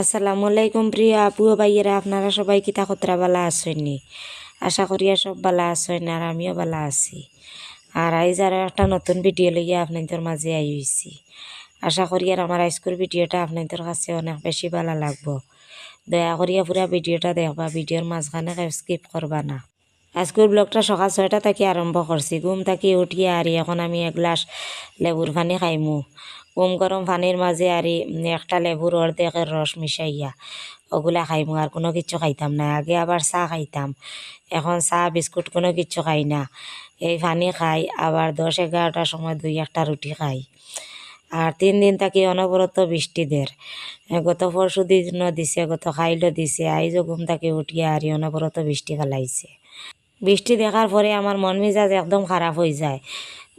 আসসালামু আলাইকুম প্রিয় আপু ভাইয়েরা, আপনারা সবাই কিতা কতরা বালা আসেননি আশা করিয়া সব বালা আসেন আর আমিও বালা আছি। আর আইজ আর একটা নতুন ভিডিও লইয়া আপনাদের মাঝে আই হইছি, আশা করি আর আমার আজকের ভিডিওটা আপনাদের কাছে অনেক বেশি ভালো লাগবো। দয়া করিয়া পুরা ভিডিওটা দেখবা, ভিডিওর মাঝখানে স্কিপ করবা না। আজকের ব্লগটা সকাল ছয়টা থেকে আরম্ভ করছি। ঘুম থাকি উঠিয়া আর এখন আমি এক গ্লাস লেবুর পানি খাইমু। গম গরম পানির মাঝে আর একটা লেবুর অর্ধেকের রস মিশাইয়া ওগুলা খাইম আর কোনো কিছু খাইতাম না। আগে আবার চাহ খাইতাম। এখন চাহ, বিস্কুট, কোনো কিছু খাই না। এই পানি খাই আবার দশ এগারোটার সময় দুই একটা রুটি খাই। আর তিন দিন থাকি অনবরত বৃষ্টি দের। গত পরশু দিনও দিছে, গত খাইলও দিছে। আইজও ঘুম থাকি উঠিয়া আর অনবরত বৃষ্টি ফেলাইছে বৃষ্টি দেখার পরে আমার মন মেজাজ একদম খারাপ হয়ে যায়।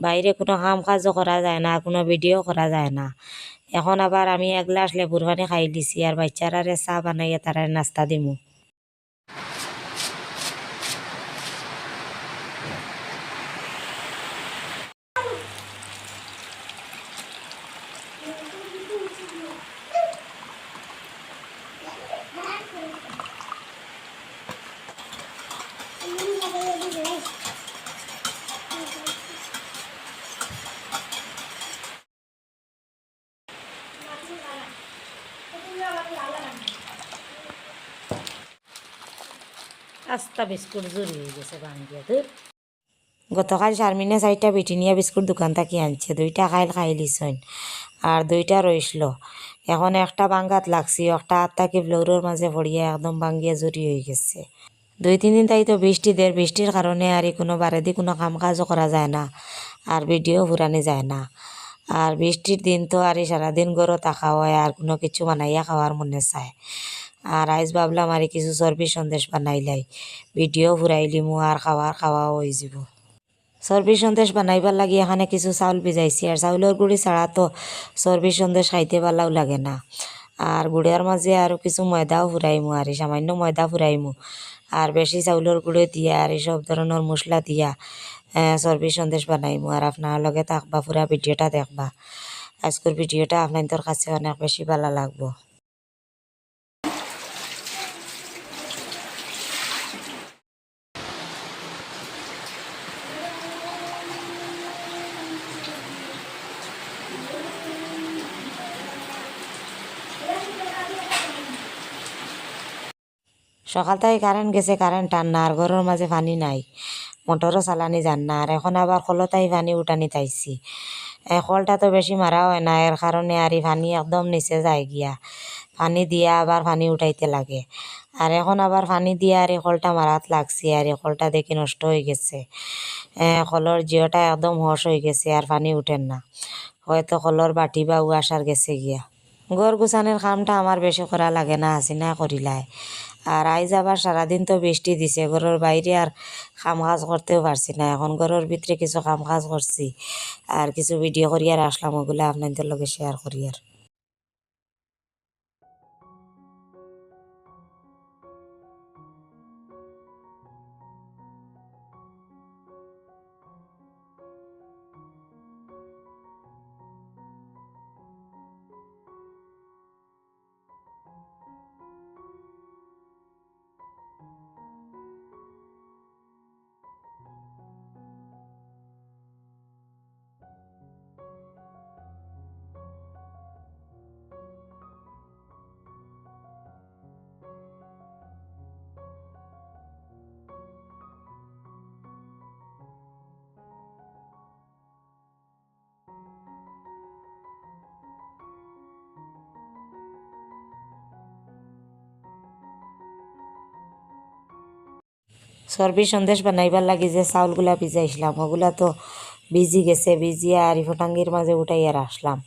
বাইরে কোনো কাম কাজও করা যায় না, কোনো ভিডিও করা যায় না। এখন আবার আমি এক গ্লাস লেবুর পানি খাই দিছি আর বাচ্চারারে চা বানাইয়া তারা নাস্তা দিমু। আস্তা বিস্কুট জুড়ি হয়ে গেছে গতকাল শারমিনে চারটা বিটিনিয়া বিস্কুট দোকান থেকে আনছে, দুইটা খাইল খাইলিছইন আর দুইটা রইসল এখন একটা বাঙ্গাত লাগছি, একটা হাত থাকি ফ্লোরের মাঝে পড়িয়া একদম বাঙ্গিয়া জুড়ি হয়ে গেছে। দুই, তিন দিন তাই তো বৃষ্টি দের বৃষ্টির কারণে আর কোনো বারেদি কোনো কাম কাজও করা যায় না আর ভিডিও ফুরানি যায় না। আর বৃষ্টির দিন তো আর সারাদিন গরো থাকা হয় আর কোনো কিছু বানাইয়া খাওয়ার মনে চায়। আর আইজ ভাবলাম আর কিছু চর্বি সন্দেশ বানাইলাই। ভিডিও ফুরাইলিমু আর খাওয়ার খাওয়াও হয়ে যাব চর্বি সন্দেশ বানাইবার লাগি এখানে কিছু চাউল ভিজাইছি, আর চাউলের গুড়ি ছাড়া তো চর্বি সন্দেশ খাইতে ভালো লাগে না। আর গুড়ের মাঝে আরও কিছু ময়দাও ফুরাইমু আর সামান্য ময়দা ফুরাইমু আর বেশি চাউলের গুঁড়ো দিয়া আর সব ধরনের মশলা দিয়া চর্বি সন্দেশ বানাইমু। আর আপনার লগে থাকবা, পুরা ভিডিওটা দেখবা। আজকের ভিডিওটা আপনাদের কাছে অনেক বেশি ভালো লাগবো। সকাল থেকে কারেন্ট গেছে কারেন্ট টান না, আর ঘরের মাঝে পানি নাই। মোটরও চালানি যান না আর এখন আবার কলতাই পানি উঠানি তাইছি। কলটা তো বেশি মারা হয় না এর কারণে আর পানি একদম নিচে যায় গিয়া। পানি দিয়া আবার পানি উঠাইতে লাগে। আর এখন আবার পানি দিয়া আর কলটা মারাত লাগছে আর কলটা দেখি নষ্ট হয়ে গেছে। কলর জিওটা একদম হস হয়ে গেছে আর পানি উঠেন না। হয়তো কলর বাটি বা আসার গেছে গিয়া। গর গুছানোর কামটা আমার বেশি করা লাগে না হাসিনা করিলায় আর আইজ আবার সারাদিন তো বৃষ্টি দিছে ঘরের বাইরে আর কাম কাজ করতেও পারছি না। এখন ঘরের ভিতরে কিছু কাম কাজ করছি। আর কিছু ভিডিও করি আর আসলাম, ওগুলো আপনাদের লগে শেয়ার করি আর। চর্বি সন্দেশ বানাইবার লাগি যে চাউলগুলা ভিজাইছিলাম, ওগুলা তো ভিজি গেছে, ভিজিয়া আর ফটাঙ্গির মাঝে উঠাইয়া আসলাম।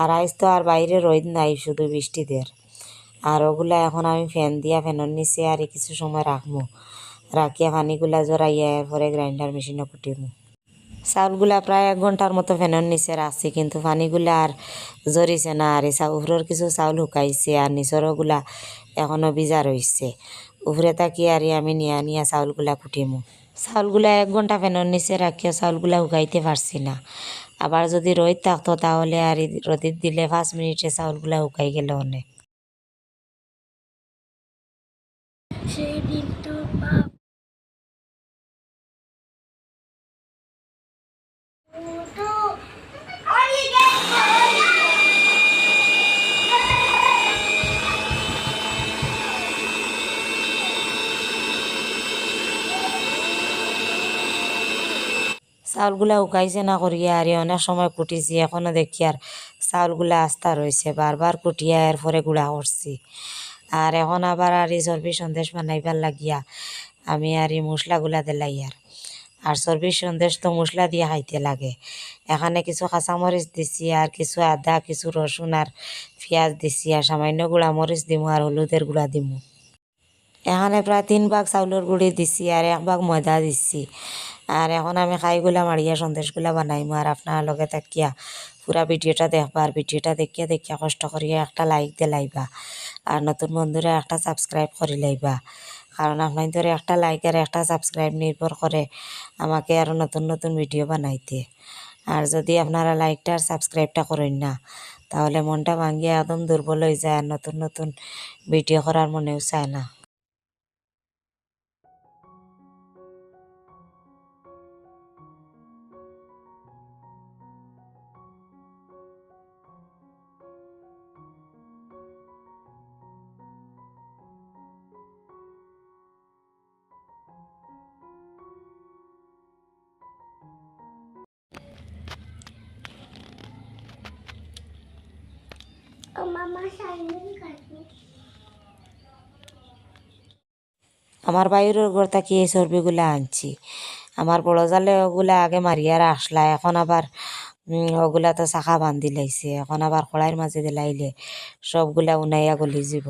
আর আইস তো আর বাইরে রোদ নাই শুধু বৃষ্টিদের। আর ওগুলা এখন আমি ফ্যান দিয়া ফ্যানের নিচে আর কিছু সময় রাখব রাখিয়া পানিগুলা জড়াইয়া এরপরে গ্রাইন্ডার মেশিনে কুটিমু। চাউলগুলা প্রায় এক ঘণ্টার মতো ফ্যানের নিচে রাখছি কিন্তু পানিগুলা আর জরিছে না। আর উপরের কিছু চাউল শুকাইছে আর নিচরগুলা এখনও ভিজা রয়েছে উপরে তাকিয়ে আর আমি নিয়া নিয়া চাউলগুলা কুটিমু চাউলগুলা এক ঘণ্টা ফ্যানের নিচে রাখিও চাউলগুলা শুকাইতে পারছি না। আবার যদি রোদ থাকতো তাহলে আর রোদিত দিলে পাঁচ মিনিটে চাউলগুলা শুকাই গেল অনেক। চাউলগুলা উকাইছে না করিয়া আর অনেক সময় কুটিছি, এখনও দেখি আর চাউলগুলা আস্তা রয়েছে, বারবার কুটিয়া এর পরে গুঁড়া করছি। আর এখন আবার আর চর্বি সন্দেশ বানাইবার লাগিয়া আমি আর এই মশলাগুলা দিলাই আর। আর চর্বির সন্দেশ তো মশলা দিয়ে খাইতে লাগে। এখানে কিছু কাঁচামরিচ দিছি আর কিছু আদা, কিছু রসুন আর পেঁয়াজ দিছি আর সামান্য গুঁড়া মরিচ দিমু আর হলুদের গুঁড়া দিমু। এখানে প্রায় তিন ভাগ চাউলের গুঁড়ি দিছি আর এক ভাগ ময়দা দিছি। আর এখন আমি খাইগুলা মারিয়া সন্দেশগুলা বানাইমু আর আপনার লগে থাকিয়া পুরা ভিডিওটা দেখবা। আর ভিডিওটা দেখিয়া দেখিয়া কষ্ট করিয়া একটা লাইক দিয়ে লাইবা। আর নতুন বন্ধুরা একটা সাবস্ক্রাইব করে লাইবা। কারণ আপনাদের একটা লাইক আর একটা সাবস্ক্রাইব নির্ভর করে আমাকে আরও নতুন নতুন ভিডিও বানাইতে। আর যদি আপনারা লাইকটা আর সাবস্ক্রাইবটা করেন না, তাহলে মনটা ভাঙ্গিয়া একদম দুর্বল হয়ে যায় আর নতুন নতুন ভিডিও করার মনেও চায় না। আমার বাইরের ঘর থাকি এই চর্বিগুলা আনছি। আমার বড় জালে ওগুলা আগে মারিয়ার আসলা, এখন আবার ওগুলা তো চাকা বান্ধি লাইছে, এখন আবার কড়াইয়ের মাঝে দিলাইলে সবগুলা উনাইয়া গলি যাব।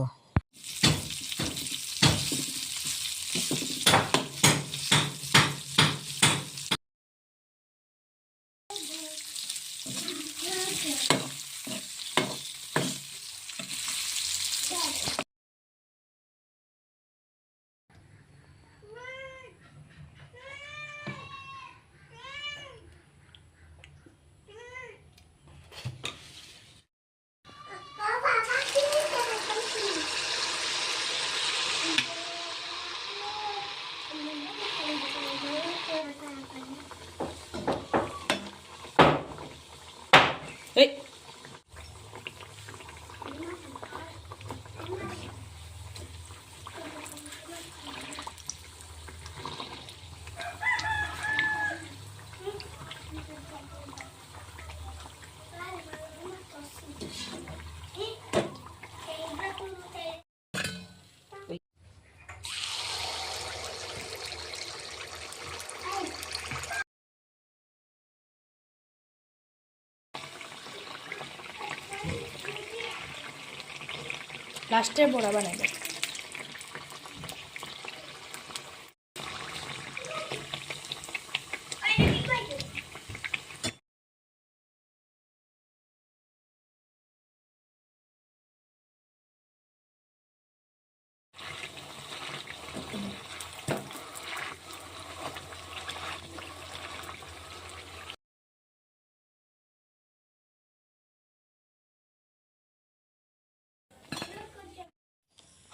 লাস্টে বড়া বানাইবে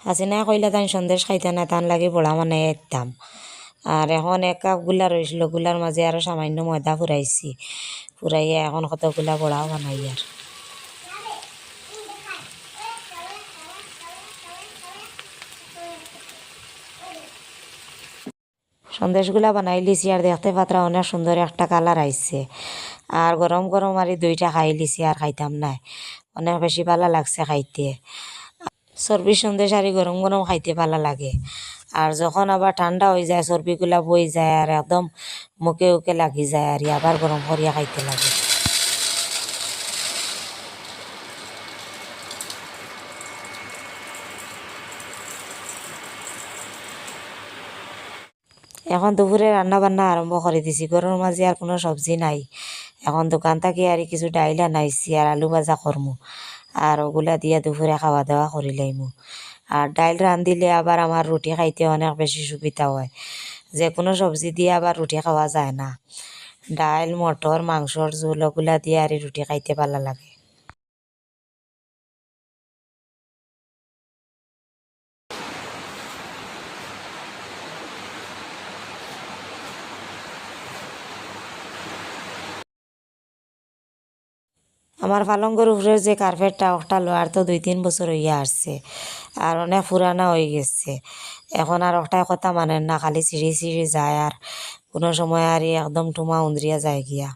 হাসিনা কইলা তাই সন্দেশ খাইতে না, তান লাগে বড়া মানে একদম। আর এখন এক কাপগুলা রইছিল, গুলার মাঝে আরও সামান্য ময়দা ফুরাইছি। ফুরাইয়া এখন কতগুলা বড়াও বানাই আর। সন্দেশগুলা বানাই লিছি আর দেখতে পাত্রা অনেক সুন্দর একটা কালার আইছে। আর গরম গরম আর দুইটা খাই লিছি আর খাইতাম নাই। অনেক বেশি ভালো লাগছে খাইতে। চর্বি সন্দেশ আর এই গরম গরম খাইতে ভালো লাগে। আর যখন আবার ঠান্ডা হয়ে যায় চর্বিগুলা বই যায় আর একদম মুখে উকে লাগি যায় আর আবার গরম করিয়া খাইতে লাগে। এখন দুপুরে রান্না বান্না আরম্ভ করে দিছি। ঘরের মাঝে আর কোনো সবজি নাই। এখন দোকান থেকে আর কিছু ডাইল আনাইছি আর আলু ভাজা করমু আর ওগুলা দিয়া দুপুরে খাওয়া দাওয়া করি লাইমু। আর ডাইল রান্ধিলে আবার আমার রুটি খাইতে অনেক বেশি সুবিধা হয়। যে কোনো সবজি দিয়ে আবার রুটি খাওয়া যায় না। ডাইল মটর মাংসর ঝোল ওগুলা দিয়ে আর রুটি খাইতে ভালো লাগে। আমার পালঙ্গর উপরে যে কার্পেটটা ওটা লোয়ার তো দুই তিন বছর হইয়া আসছে। আর অনেক পুরানা হয়ে গেছে। এখন আর ওটাই কথা মানেন না, খালি সিঁড়ি সিঁড়ি যায় আর কোনো সময় আর একদম টুমা উন্দ্রিয়া যায় গিয়া।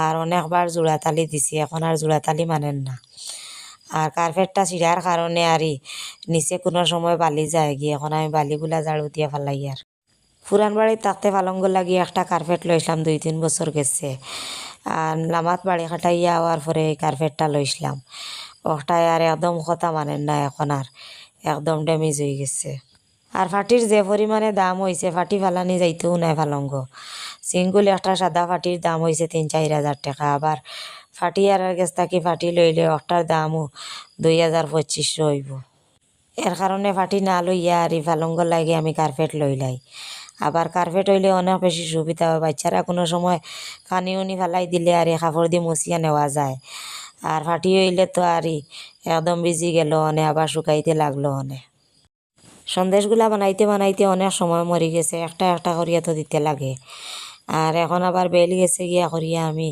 আর অনেকবার জোড়াতালি দিছি, এখন আর জোড়াতালি মানেন না। আর কার্পেটটা ছিঁড়ার কারণে আর ই নিচে কোনো সময় বালি যায় গিয়ে, এখন আমি বালিগুলা ঝাড়ু দিয়ে ফেলাই আর। পুরান বাড়ি থাকতে পালঙ্গ লাগিয়ে একটা কার্পেট লইছিলাম, দুই তিন বছর গেছে। আর লামাত বাড়ি খাটাইয়া হওয়ার পরে কার্পেটটা লইছিলাম ওটাই আর একদম কথা মানেন না এখন আর, একদম ড্যামেজ হয়ে গেছে। আর ফাটির যে পরিমাণে দাম হয়েছে ফাটি ফালানি যাইতেও নাই ফালঙ্গ সিঙ্গুল একটা সাদা ফাটির দাম হয়েছে তিন, চার হাজার টাকা। আবার ফাটি আর গেছ থাকি ফাটি লইলে একটার দামও দুই হাজার পঁচিশশো হইব এর কারণে ফাটি না লইয়া আর এই ফালঙ্গ লাগে আমি কার্পেট লইলাই। আবার কার্পেট হইলে অনেক বেশি সুবিধা হয়। বাচ্চারা কোনো সময় কানি উনি ফেলাই দিলে আর এই কাপড় দিয়ে মুছিয়া নেওয়া যায়। আর ফাটি হইলে তো আর একদম ভিজি গেল অনে, আবার শুকাইতে লাগল অনে। সন্দেশগুলা বানাইতে বানাইতে অনেক সময় মরি গেছে, একটা একটা করিয়া তো দিতে লাগে। আর এখন আবার বেল গেছে গিয়া করিয়া আমি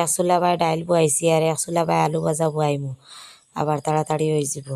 এক চুলা বাই ডাইল বয়াইছি, আর এক চুলা বাই আলু ভাজা বয়াইমু। আবার তাড়াতাড়ি হয়ে যাব।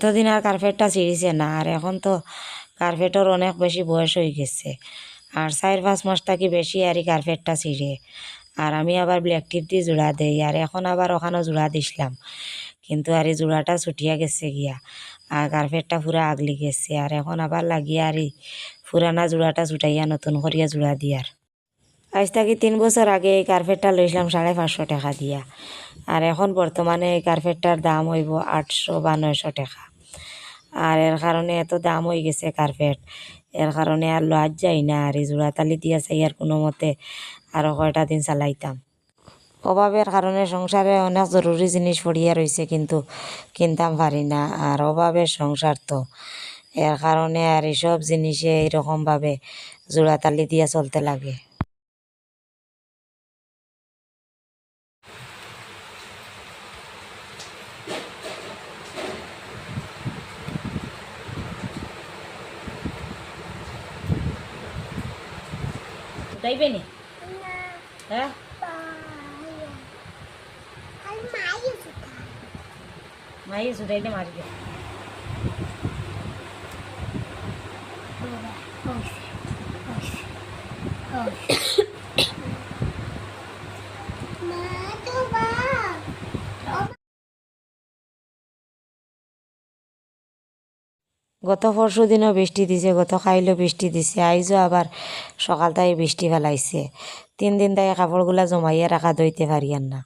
এতদিন আর কার্পেটটা ছিঁড়িছে না, আর এখন তো কার্পেটের অনেক বেশি বয়স হয়ে গেছে। আর চার পাঁচ মাস থাকি বেশি আর এই কার্পেটটা ছিঁড়ে। আর আমি আবার ব্ল্যাক টিপ দিয়ে জোড়া দেই, আর এখন আবার ওখানেও জোড়া দিছিলাম। কিন্তু আর এই জোড়াটা ছুটিয়া গেছে গিয়া, আর কার্পেটটা পুরা আগলি গেছে। আর এখন আবার লাগিয়া আর এই পুরানা জোড়াটা ছুটাইয়া নতুন করিয়া জোড়া দিয়ার আজ থাকি তিন বছর আগে এই কার্পেটটা লইছিলাম সাড়ে পাঁচশো টাকা দিয়া। আর এখন বর্তমানে এই কার্পেটটার দাম হইব আটশো বা নয়শো টাকা। আর এর কারণে এত দাম হয়ে গেছে কার্পেট এর কারণে আর লওয়ার যাই না আর এই জোড়াতালি দিয়া চাই আর কোনো মতে আরও কয়টা দিন চালাইতাম। অভাবের কারণে সংসারে অনেক জরুরি জিনিস পড়িয়া রয়েছে কিন্তু কিনতাম পারি না, আর অভাবের সংসার তো। এর কারণে আর এইসব জিনিসে এইরকমভাবে জোড়াতালি দিয়া চলতে লাগে। സുഖായിപ്പേനെ ഏ മായ സുഖായിട്ട് Marico Oh, shit. Oh, shit. Oh, shit. গত পরশু দিনও বৃষ্টি দিছে, গত খাইলেও বৃষ্টি দিছে আইজও আবার সকাল তাই বৃষ্টি ফেলাইছে তিন দিন তাই কাপড়গুলা জমাইয়া রাখা দইতে পারিয়ান না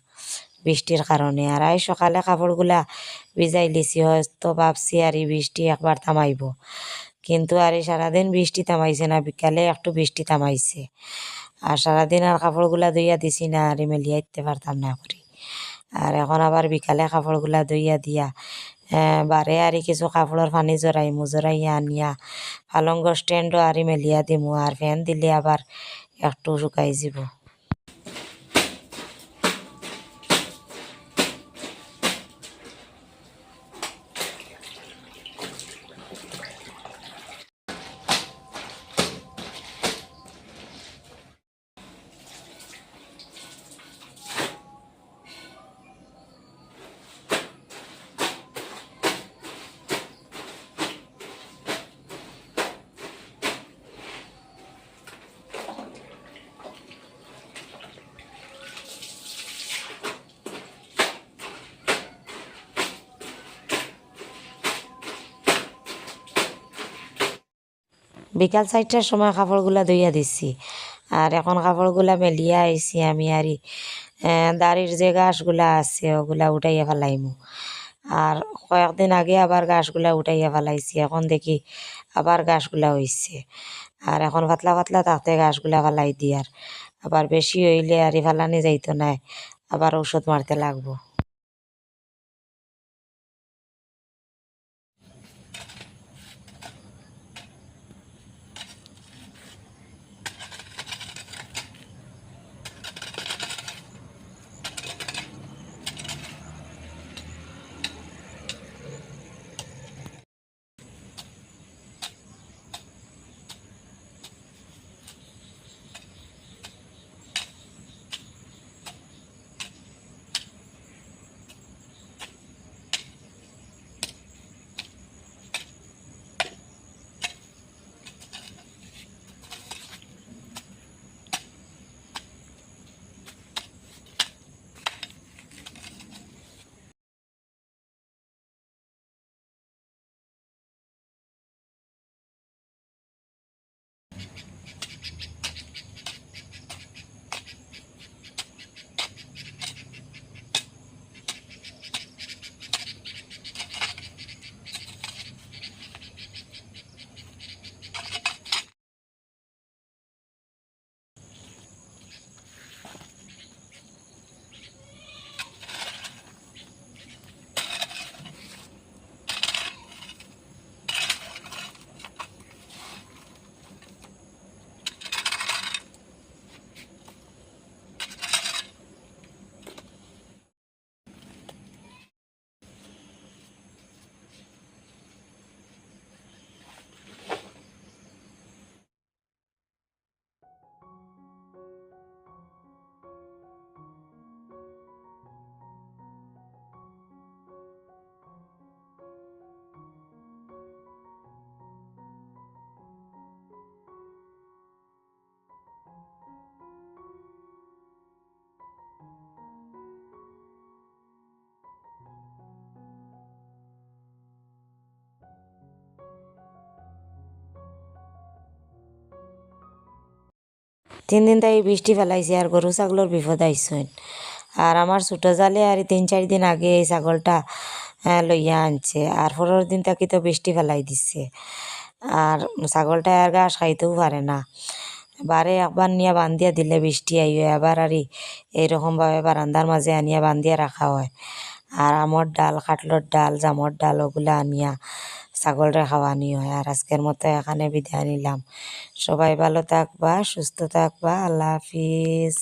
বৃষ্টির কারণে। আর আই সকালে কাপড়গুলা ভিজাই লিছি, হয়তো ভাবছি আর এই বৃষ্টি একবার থামাইব। কিন্তু আর এই সারাদিন বৃষ্টি থামাইছে না, বিকালে একটু বৃষ্টি থামাইছে। আর সারাদিন আর কাপড়গুলা ধুইয়া দিছি না, আর মেলিয়া দিতে পারতাম না করি। আর এখন আবার বিকালে কাপড়গুলা ধুইয়া দিয়া বারে আরি কিছু কাপড়ের পানি জড়াইমু জড়াইয়া আনিয়া পালঙ্গ স্ট্যান্ডও আরি মেলিয়া দিমু আর ফ্যান দিলে আবার একটু শুকাই যাব। বিকাল চারটার সময় কাপড়গুলা ধুইয়া দিছি। আর এখন কাপড়গুলা মেলিয়া আইছি আমি আর দাড়ির যে গাছগুলা আছে, ওগুলা উঠাইয়া ফেলাইমু আর কয়েকদিন আগে আবার গাছগুলা উঠাইয়া ফেলাইছি এখন দেখি আবার গাছগুলা হইছে আর এখন পাতলা পাতলা তাতে গাছগুলা ফেলাই দিয়ার আবার বেশি হইলে আর ফেলানি যাইতো নাই, আবার ঔষধ মারতে লাগবো। তিন দিন তাই বৃষ্টি ফেলাইছে আর গরু ছাগলের বিপদ আইসইন আর আমার ছোটো জালে আর তিন চার দিন আগে এই ছাগলটা লইয়া আনছে। আর পরের দিন তাকে তো বৃষ্টি ফেলাই দিছে। আর ছাগলটা আর ঘাস খাইতেও পারে না। বারে একবার নিয়ে বান্ধিয়া দিলে বৃষ্টি আইয়ে আবার আর এইরকমভাবে বারান্দার মাঝে আনিয়া বান্ধিয়া রাখা হয়। আর আমর ডাল, কাটলর ডাল, জামর ডাল, ওগুলা আনিয়া ছাগলরে খাওয়ানি হয়। আর আজকের মতো এখানে বিদায় নিলাম। সবাই ভালো থাকবা, সুস্থ থাকবা। আল্লাহ হাফিজ।